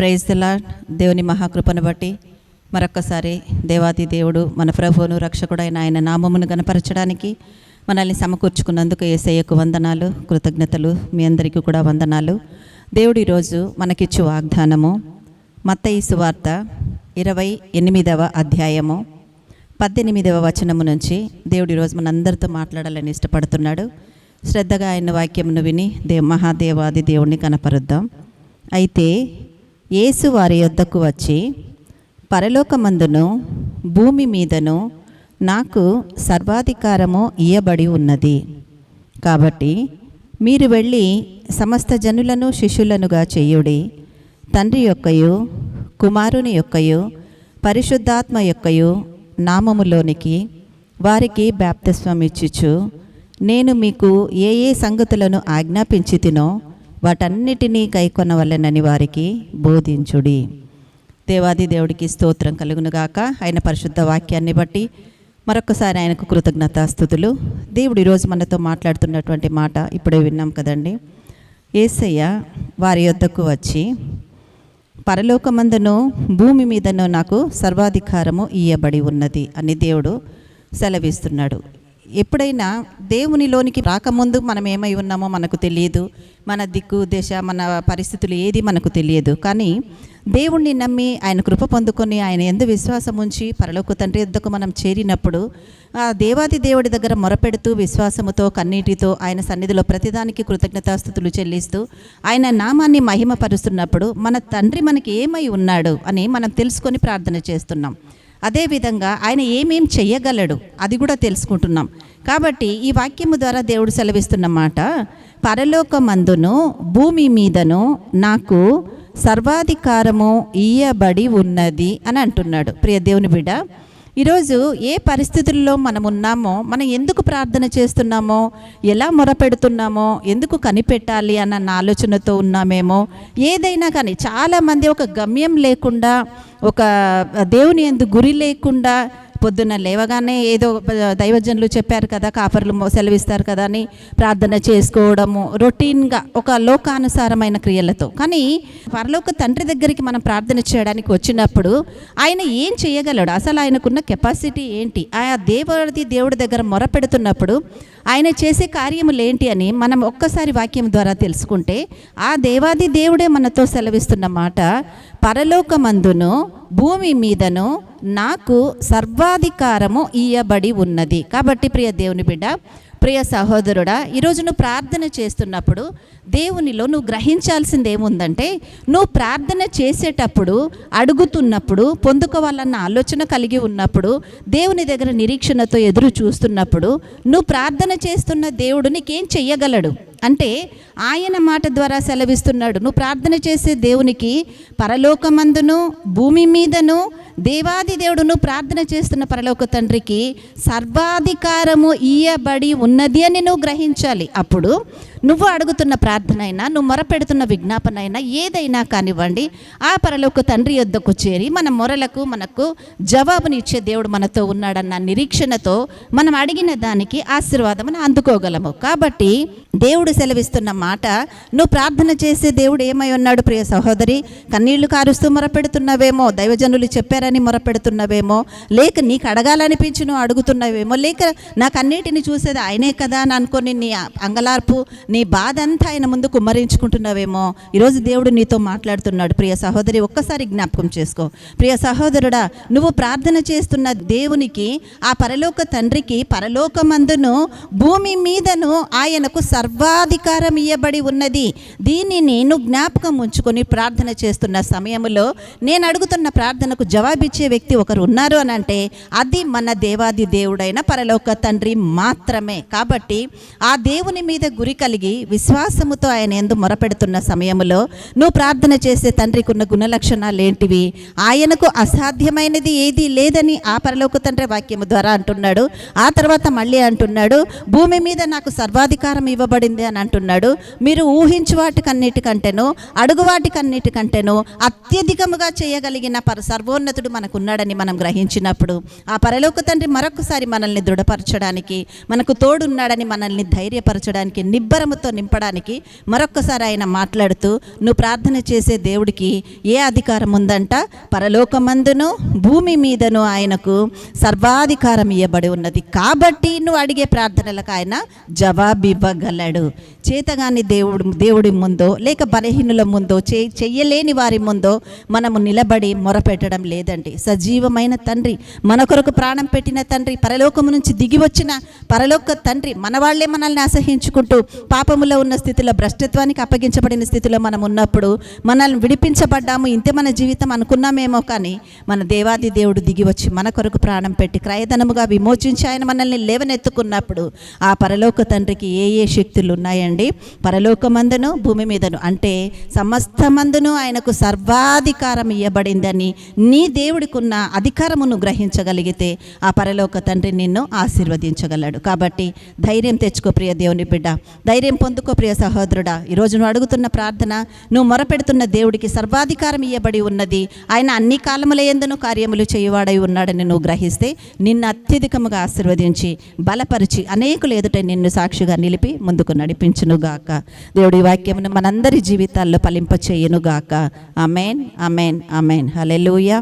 Praise దిలా దేవుని మహాకృపను బట్టి మరొక్కసారి దేవాది దేవుడు మన ప్రభువును రక్షకుడైన ఆయన నామమును గనపరచడానికి మనల్ని సమకూర్చుకున్నందుకు ఏసయ్యకు వందనాలు కృతజ్ఞతలు మీ అందరికీ కూడా వందనాలు. దేవుడు ఈరోజు మనకిచ్చు వాగ్దానము మత్తయి సువార్త ఇరవై ఎనిమిదవ అధ్యాయము పద్దెనిమిదవ వచనము నుంచి దేవుడు ఈరోజు మనందరితో మాట్లాడాలని ఇష్టపడుతున్నాడు. శ్రద్ధగా ఆయన వాక్యమును విని దే మహాదేవాది దేవుణ్ణి కనపరుద్దాం. అయితే యేసు వారి యొద్దకు వచ్చి పరలోకమందును భూమి మీదను నాకు సర్వాధికారము ఇయ్యబడి ఉన్నది. కాబట్టి మీరు వెళ్ళి సమస్త జనులను శిష్యులనుగా చేయుడి. తండ్రి యొక్కయు కుమారుని యొక్కయు పరిశుద్ధాత్మ యొక్కయు నామములోనికి వారికి బ్యాప్తిస్వం ఇచ్చుచు నేను మీకు ఏ ఏ సంగతులను ఆజ్ఞాపించి తినో వాటన్నిటినీ కైకొనవలెనని వారికి బోధించుడి. దేవాది దేవుడికి స్తోత్రం కలుగునుగాక. ఆయన పరిశుద్ధ వాక్యాన్ని బట్టి మరొకసారి ఆయనకు కృతజ్ఞతాస్థుతులు. దేవుడు ఈరోజు మనతో మాట్లాడుతున్నటువంటి మాట ఇప్పుడే విన్నాం కదండి. ఏసయ్య వారి యొద్దకు వచ్చి పరలోకమందును భూమి మీదను నాకు సర్వాధికారము ఇయ్యబడి ఉన్నది అని దేవుడు సెలవిస్తున్నాడు. ఎప్పుడైనా దేవునిలోనికి రాకముందు మనం ఏమై ఉన్నామో మనకు తెలియదు. మన దిక్కు దశ మన పరిస్థితులు ఏది మనకు తెలియదు. కానీ దేవుణ్ణి నమ్మి ఆయన కృప పొందుకొని ఆయన ఎందు విశ్వాసం ఉంచి పరలోక తండ్రి ఎద్దకు మనం చేరినప్పుడు ఆ దేవాది దేవుడి దగ్గర మొరపెడుతూ విశ్వాసముతో కన్నీటితో ఆయన సన్నిధిలో ప్రతిదానికి కృతజ్ఞతాస్థుతులు చెల్లిస్తూ ఆయన నామాన్ని మహిమపరుస్తున్నప్పుడు మన తండ్రి మనకి ఏమై ఉన్నాడు అని మనం తెలుసుకొని ప్రార్థన చేస్తున్నాం. అదేవిధంగా ఆయన ఏమేం చెయ్యగలడు అది కూడా తెలుసుకుంటున్నాం. కాబట్టి ఈ వాక్యము ద్వారా దేవుడు సెలవిస్తున్న మాట పరలోకమందును భూమి మీదను నాకు సర్వాధికారము ఇయ్యబడి ఉన్నది అని అంటున్నాడు. ప్రియ దేవుని బిడ్డ ఈరోజు ఏ పరిస్థితుల్లో మనం ఉన్నామో మనం ఎందుకు ప్రార్థన చేస్తున్నామో ఎలా మొరపెడుతున్నామో ఎందుకు కనిపెట్టాలి అన్న ఆలోచనతో ఉన్నామేమో ఏదైనా కానీ చాలామంది ఒక గమ్యం లేకుండా ఒక దేవుని ఎందు గురి లేకుండా పొద్దున్న లేవగానే ఏదో దైవజనులు చెప్పారు కదా కాపర్లు సెలవిస్తారు కదా అని ప్రార్థన చేసుకోవడము రొటీన్గా ఒక లోకానుసారమైన క్రియలతో. కానీ పరలోక తండ్రి దగ్గరికి మనం ప్రార్థన చేయడానికి వచ్చినప్పుడు ఆయన ఏం చేయగలడు? అసలు ఆయనకున్న కెపాసిటీ ఏంటి? ఆ దేవుడి దేవుడి దగ్గర మొరపెడుతున్నప్పుడు ఆయన చేసే కార్యములు ఏంటి అని మనం ఒక్కసారి వాక్యం ద్వారా తెలుసుకుంటే ఆ దేవాది దేవుడే మనతో సెలవిస్తున్న మాట పరలోకమందును భూమి మీదను నాకు సర్వాధికారము ఇయ్యబడి ఉన్నది. కాబట్టి ప్రియ దేవుని బిడ్డ ప్రియ సహోదరుడా ఈరోజు నువ్వు ప్రార్థన చేస్తున్నప్పుడు దేవునిలో నువ్వు గ్రహించాల్సింది ఏముందంటే నువ్వు ప్రార్థన చేసేటప్పుడు అడుగుతున్నప్పుడు పొందుకోవాలన్న ఆలోచన కలిగి ఉన్నప్పుడు దేవుని దగ్గర నిరీక్షణతో ఎదురు చూస్తున్నప్పుడు నువ్వు ప్రార్థన చేస్తున్న దేవుడు నీకేం చెయ్యగలడు? అంటే ఆయన మాట ద్వారా సెలవిస్తున్నాడు. నువ్వు ప్రార్థన చేసే దేవునికి పరలోకమందును భూమి మీదను దేవాది దేవుడు నువ్వు ప్రార్థన చేస్తున్న పరలోక తండ్రికి సర్వాధికారము ఇయ్యబడి ఉన్నది అని నువ్వు గ్రహించాలి. అప్పుడు నువ్వు అడుగుతున్న ప్రార్థన అయినా నువ్వు మొరపెడుతున్న విజ్ఞాపన అయినా ఏదైనా కానివ్వండి ఆ పరలోక తండ్రి యొద్దకు చేరి మన మొరలకు మనకు జవాబునిచ్చే దేవుడు మనతో ఉన్నాడన్న నిరీక్షణతో మనం అడిగిన దానికి ఆశీర్వాదమును అందుకోగలము. కాబట్టి దేవుడు సెలవిస్తున్న మాట నువ్వు ప్రార్థన చేసే దేవుడు ఏమై ఉన్నాడు ప్రియ సహోదరి? కన్నీళ్ళు కారుస్తూ మొరపెడుతున్నవేమో దైవజనులు చెప్పారని మొరపెడుతున్నవేమో లేక నీకు అడగాలనిపించి నువ్వు అడుగుతున్నవేమో లేక నా కన్నీటిని చూసేది ఆయనే కదా అని అనుకొని నీ అంగలార్పు నీ బాధ అంతా ఆయన ముందు కుమ్మరించుకుంటున్నావేమో ఈరోజు దేవుడు నీతో మాట్లాడుతున్నాడు. ప్రియ సహోదరి ఒక్కసారి జ్ఞాపకం చేసుకో. ప్రియ సహోదరుడా నువ్వు ప్రార్థన చేస్తున్న దేవునికి ఆ పరలోక తండ్రికి పరలోకమందును భూమి మీదను ఆయనకు సర్వాధికారం ఇయ్యబడి ఉన్నది. దీన్ని నేను జ్ఞాపకం ఉంచుకొని ప్రార్థన చేస్తున్న సమయంలో నేను అడుగుతున్న ప్రార్థనకు జవాబిచ్చే వ్యక్తి ఒకరు ఉన్నారు అని అంటే అది మన దేవాది దేవుడైన పరలోక తండ్రి మాత్రమే. కాబట్టి ఆ దేవుని మీద గురి కలిగి విశ్వాసముతో ఆయన ఎందు మొరపెడుతున్న సమయంలో నువ్వు ప్రార్థన చేసే తండ్రికి ఉన్న గుణ లక్షణాలు ఏంటివి? ఆయనకు అసాధ్యమైనది ఏది లేదని ఆ పరలోక తండ్రి వాక్యము ద్వారా అంటున్నాడు. ఆ తర్వాత మళ్ళీ అంటున్నాడు భూమి మీద నాకు సర్వాధికారం ఇవ్వబడింది అని అంటున్నాడు. మీరు ఊహించు వాటికన్నిటికంటేను అడుగు వాటికన్నిటికంటేను అత్యధికముగా చేయగలిగిన పర సర్వోన్నతుడు మనకున్నాడని మనం గ్రహించినప్పుడు ఆ పరలోక తండ్రి మరొకసారి మనల్ని దృఢపరచడానికి మనకు తోడున్నాడని మనల్ని ధైర్యపరచడానికి నిబ్బరముతో నింపడానికి మరొక్కసారి ఆయన మాట్లాడుతూ నువ్వు ప్రార్థన చేసే దేవుడికి ఏ అధికారం ఉందంట? పరలోకమందును భూమి మీదను ఆయనకు సర్వాధికారం ఇవ్వబడి ఉన్నది. కాబట్టి నువ్వు అడిగే ప్రార్థనలకు ఆయన జవాబివ్వగలడు. చేతగాని దేవుడు దేవుడి ముందో లేక బలహీనుల ముందో చే చెయ్యలేని వారి ముందో మనము నిలబడి మొరపెట్టడం లేదండి. సజీవమైన తండ్రి మన కొరకు ప్రాణం పెట్టిన తండ్రి పరలోకము నుంచి దిగి వచ్చిన పరలోక తండ్రి మన వాళ్ళే మనల్ని అసహించుకుంటూ పాపములో ఉన్న స్థితిలో భ్రష్టత్వానికి అప్పగించబడిన స్థితిలో మనం ఉన్నప్పుడు మనల్ని విడిపించబడ్డాము ఇంతే మన జీవితం అనుకున్నామేమో కానీ మన దేవాది దేవుడు దిగి వచ్చి మన కొరకు ప్రాణం పెట్టి క్రయధనముగా విమోచించి ఆయన మనల్ని లేవనెత్తుకున్నప్పుడు ఆ పరలోక తండ్రికి ఏ ఏ శక్తులు ఉన్నాయండి. పరలోకమందును భూమి మీదను అంటే సమస్తమందును ఆయనకు సర్వాధికారం ఇవ్వబడిందని నీ దేవుడికున్న అధికారమును గ్రహించగలిగితే ఆ పరలోక తండ్రి నిన్ను ఆశీర్వదించగలడు. కాబట్టి ధైర్యం తెచ్చుకో ప్రియ దేవుని బిడ్డ. ధైర్యం పొందుకో ప్రియ సహోదరుడా. ఈరోజు నువ్వు అడుగుతున్న ప్రార్థన నువ్వు మొరపెడుతున్న దేవుడికి సర్వాధికారం ఇవ్వబడి ఉన్నది. ఆయన అన్ని కాలముల ఎందును కార్యములు చేయువాడై ఉన్నాడని నువ్వు గ్రహిస్తే నిన్ను అత్యధికముగా ఆశీర్వదించి బలపరిచి అనేకులు ఎదుట నిన్ను సాక్షిగా నిలిపి ముందుకు నడిపించునుగాక. దేవుడి వాక్యమును మనందరి జీవితాల్లో ఫలింప అమెన్ అమేన్ అమెన్ హలెలుయా